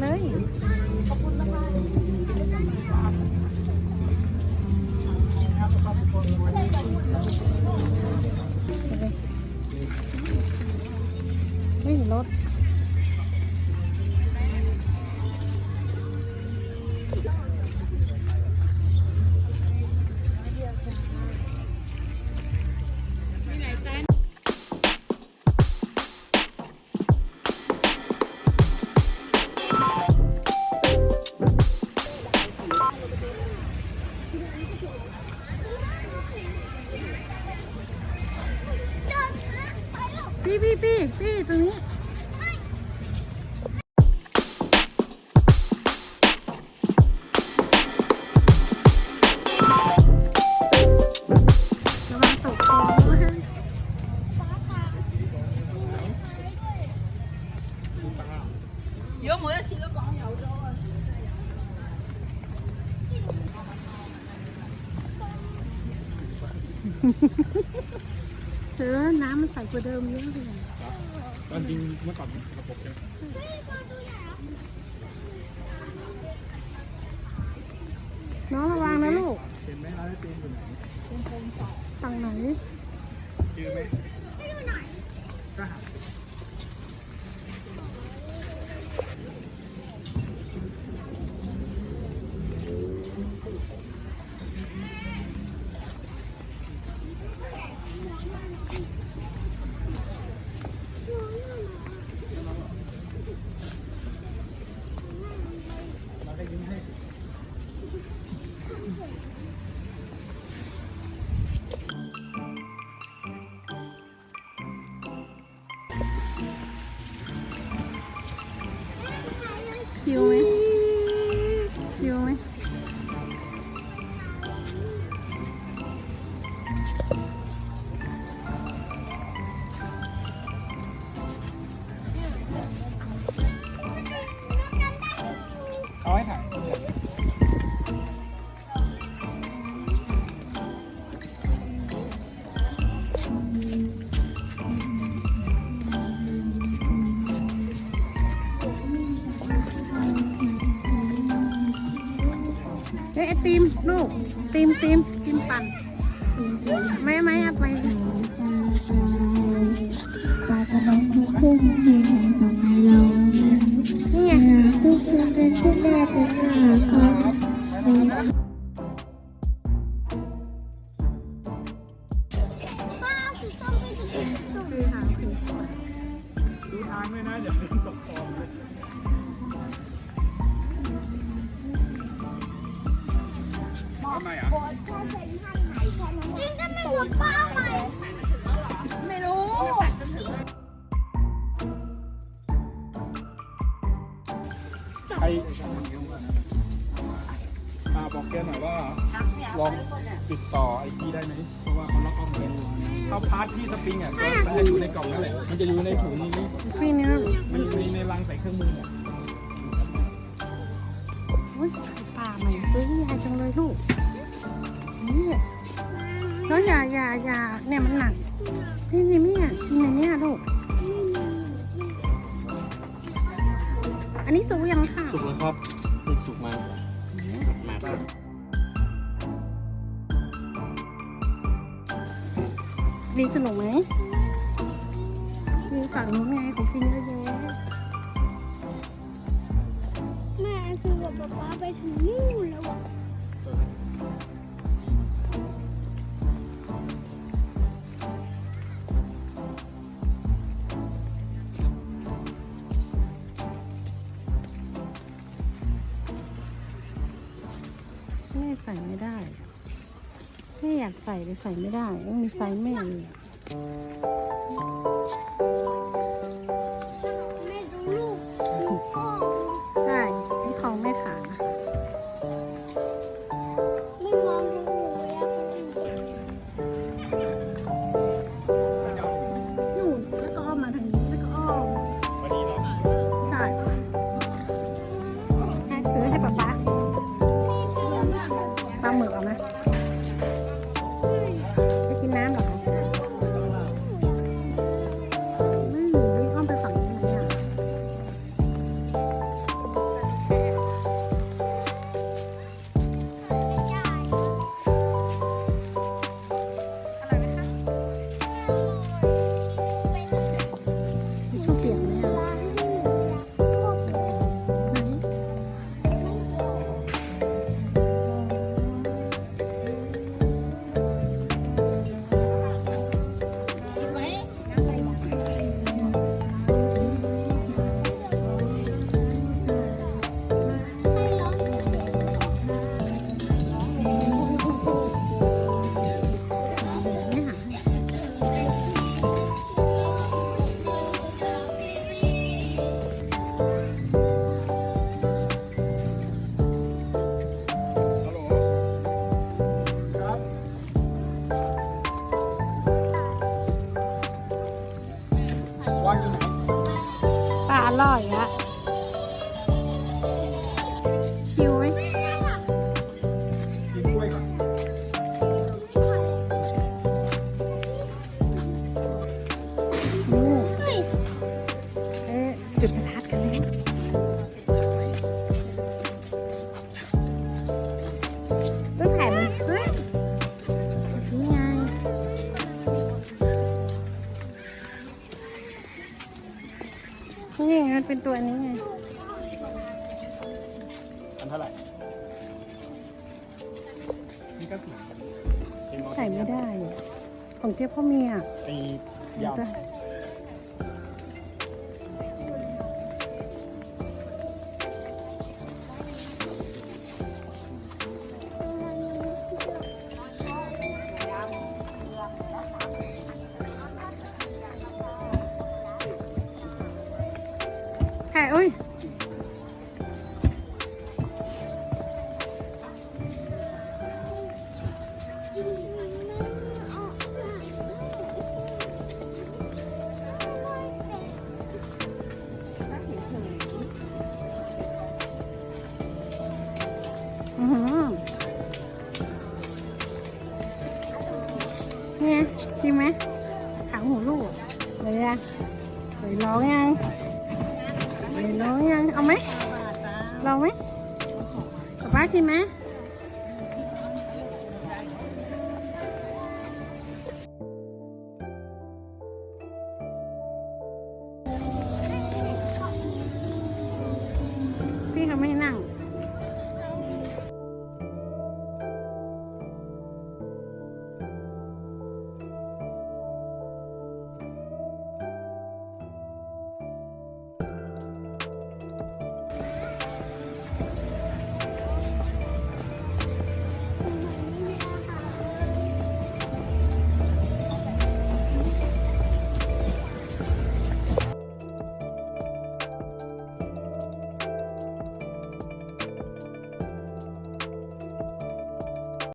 เลย ขอบคุณนะคะฮ้ยรถ พี่พี่พี่พี่ตรงนี้ ระวังตกคลองนะ 如果每一次都讲有咗啊！ เออน้ำมันใสกว่าเดิมเยอะเลยตอนจริงเมื่อก่อนระบบจะน้องระวังนะลูกเห็นไหมร้านไอติมอยู่ไหนฝั่งไหนเจอไหมก็หา ลูกตีมตีมติมปั่นไม่ไม่อาไปปาจะน้องทุกคนเพลงของสมัยเรานี่ไง ไม่รู้ใครอ่าบอกแกหน่อยว่า ลองติดต่อไอทีได้ไหมเพราะว่าเขาล็อกออฟเลยเขาพาร์ทที่สปริงอะมันจะอยู่ในกล่องนั่นแหละมันจะอยู่ในถุงนี้พี่นี่มันอยู่ในในรังใส่เครื่องมือเนี่ยอุ้ยป่าใหม่ซื้อยาจังเลยลูกนี่ แล้วอย่าอย่าอย่าเนี่ยมันหนักพี่นี่ไม่อยากกินอันเนี้ยลูก อันนี้สูงยังค่ะสุกแล้วครับนี่สุกมามาดีสนุกไหม ใส่ไม่ได้ ไม่อยากใส่เลยใส่ไม่ได้ต้องมีไซส์แม่เลย ว่าอยู่ไหน ป้าอร่อยฮะ เป็นตัวนี้ไงอันเท่าไหร่นี่ก็สวยเห็นบอกใส่ไม่ได้อะของเจ๊พ่อมีอะไอ้ยำ ถ่ายอุ้ย ไหมป๊าป้าชิมไหม